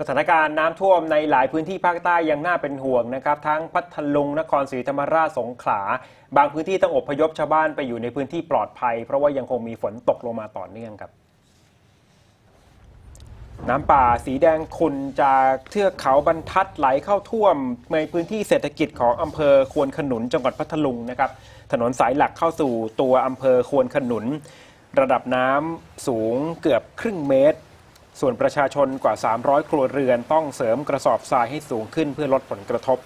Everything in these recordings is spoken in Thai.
สถานการณ์น้ำท่วมในหลายพื้นที่ภาคใต้ยังน่าเป็นห่วงนะครับ ทั้งพัทลุงนครศรีธรรมราชสงขลา บางพื้นที่ต้องอพยพชาวบ้านไปอยู่ในพื้นที่ปลอดภัย เพราะว่ายังคงมีฝนตกลงมาต่อเนื่องครับ น้ำป่าสีแดงขุ่นจากเทือกเขาบรรทัดไหลเข้าท่วม ในพื้นที่เศรษฐกิจของอำเภอควนขนุนจังหวัดพัทลุงนะครับถนนสายหลักเข้าสู่ตัวอำเภอควนขนุน ระดับน้ำสูงเกือบครึ่งเมตร ส่วนประชาชนกว่า 300 ครัวเรือนต้องเสริมกระสอบทรายให้สูงขึ้นเพื่อลดผลกระทบ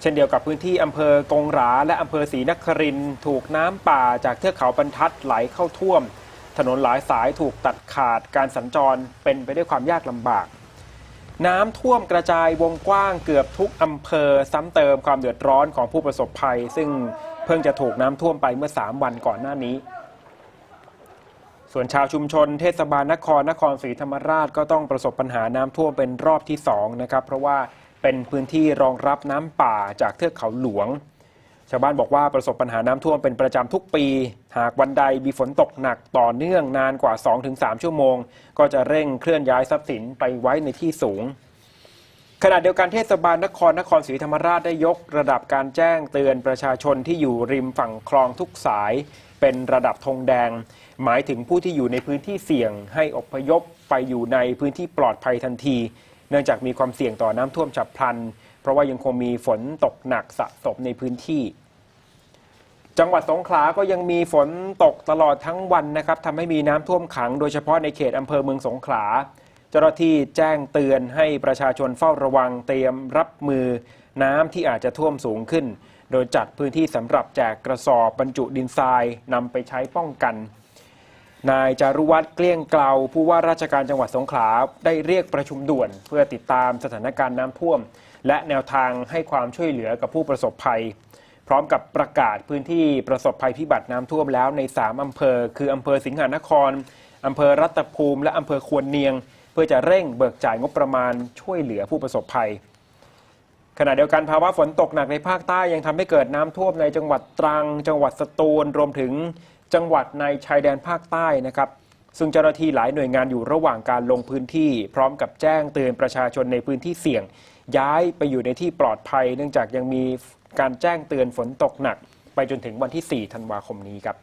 เช่นเดียวกับพื้นที่อำเภอกงหราและอำเภอศรีนครินถูกน้ำป่าจากเทือกเขาบรรทัดไหลเข้าท่วม ถนนหลายสายถูกตัดขาดการสัญจรเป็นไปด้วยความยากลำบาก น้ำท่วมกระจายวงกว้างเกือบทุกอำเภอซ้ำเติมความเดือดร้อนของผู้ประสบภัย ซึ่งเพิ่งจะถูกน้ำท่วมไปเมื่อ 3 วันก่อนหน้านี้ ส่วนชาวชุมชนเทศบาลนครนครศรีธรรมราชก็ต้องประสบปัญหาน้ำท่วมเป็นรอบที่2นะครับเพราะว่าเป็นพื้นที่รองรับน้ำป่าจากเทือกเขาหลวง ชาวบ้านบอกว่าประสบปัญหาน้ำท่วมเป็นประจำทุกปี หากวันใดมีฝนตกหนักต่อเนื่องนานกว่า 2-3 ชั่วโมง ก็จะเร่งเคลื่อนย้ายทรัพย์สินไปไว้ในที่สูง ขณะเดียวกันเทศบาลนครนครศรีธรรมราชได้ยกระดับการแจ้งเตือนประชาชนที่อยู่ริมฝั่งคลองทุกสาย เป็นระดับธงแดง หมายถึงผู้ที่อยู่ในพื้นที่เสี่ยง ให้อพยพไปอยู่ในพื้นที่ปลอดภัยทันที เนื่องจากมีความเสี่ยงต่อน้ำท่วมฉับพลัน เพราะว่ายังคงมีฝนตกหนักสะสมในพื้นที่ จังหวัดสงขลาก็ยังมีฝนตกตลอดทั้งวันนะครับทำให้มีน้ำท่วมขัง โดยเฉพาะในเขตอำเภอเมืองสงขลา เจ้าหน้าที่แจ้งเตือนให้ประชาชนเฝ้าระวังเตรียมรับมือน้ำที่อาจจะท่วมสูงขึ้น โดยจัดพื้นที่สำหรับแจกกระสอบบรรจุดินทรายนำไปใช้ป้องกัน นายจารุวัฒน์เกลี้ยงเกลาผู้ว่าราชการจังหวัดสงขลาได้เรียกประชุมด่วน เพื่อติดตามสถานการณ์น้ำท่วม และแนวทางให้ความช่วยเหลือกับผู้ประสบภัย พร้อมกับประกาศพื้นที่ประสบภัยพิบัติน้ำท่วมแล้วใน 3 อำเภอ คืออำเภอสิงหานครอำเภอรัตภูมิ และอำเภอควรเนียง เพื่อจะเร่งเบิกจ่ายงบประมาณช่วยเหลือผู้ประสบภัย ขณะเดียวกันภาวะฝนตกหนักในภาคใต้ยังทำให้เกิดน้ำท่วมในจังหวัดตรัง จังหวัดสตูลรวมถึงจังหวัดในชายแดนภาคใต้นะครับซึ่งเจ้าหน้าที่หลายหน่วยงานอยู่ระหว่างการลงพื้นที่ พร้อมกับแจ้งเตือนประชาชนในพื้นที่เสี่ยง ย้ายไปอยู่ในที่ปลอดภัย เนื่องจากยังมีการแจ้งเตือนฝนตกหนัก ไปจนถึงวันที่ 4 ธันวาคมนี้ครับ